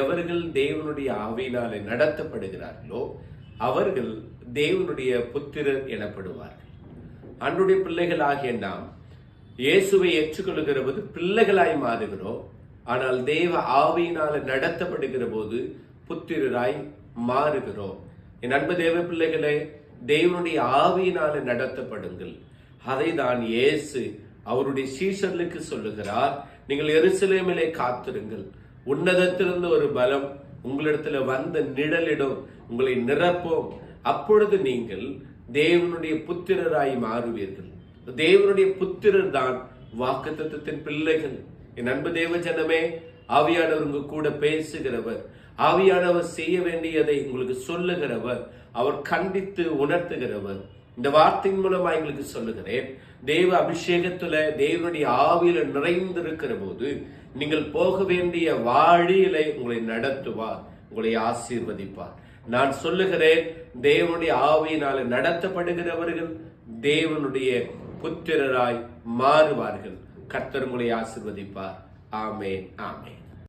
எவர்கள் தேவனுடைய ஆவியினாலே நடத்தப்படுகிறார்களோ அவர்கள் தேவனுடைய புத்திரர் எனப்படுவார்கள். அன்றுடைய பிள்ளைகள் ஆகிய நாம் இயேசுவை ஏற்றுக்கொள்கிற போது பிள்ளைகளாய் மாறுகிறோம். ஆனால் தேவ ஆவியினால நடத்தப்படுகிற போது புத்திரராய் மாறுகிறோம். என் அன்பு தேவ பிள்ளைகளே தேவனுடைய ஆவியினால நடத்தப்படுங்கள். அதை தான் இயேசு அவருடைய சீசர்களுக்கு சொல்லுகிறார். நீங்கள் எருசலேமிலே காத்திருங்கள். உன்னதத்திலிருந்து ஒரு பலம் உங்களிடத்துல வந்த நிழலிடம் உங்களை நிரப்போம். அப்பொழுது நீங்கள் தேவனுடைய புத்திரராய் மாறுவீர்கள். தேவனுடைய புத்திரர் தான் வாக்குத்தத்தத்தின் பிள்ளைகள். என் அன்பு தேவ ஜனமே ஆவியானவர் உங்க கூட பேசுகிறவர். ஆவியானவர் செய்ய வேண்டியதை உங்களுக்கு சொல்லுகிறவர். அவர் கண்டித்து உணர்த்துகிறவர். இந்த வார்த்தையின் மூலமா எங்களுக்கு சொல்லுகிறேன். தேவ அபிஷேகத்துல தேவனுடைய ஆவியில நிறைந்திருக்கிற போது நீங்கள் போக வேண்டிய வாழியில உங்களை நடத்துவார் உங்களை ஆசீர்வதிப்பார். நான் சொல்லுகிறேன் தேவனுடைய ஆவியினால நடத்தப்படுகிறவர்கள் தேவனுடைய புத்திரராய் மாறுவார்கள். கர்த்தர் உங்களை ஆசிர்வதிப்பார். ஆமேன் ஆமேன்.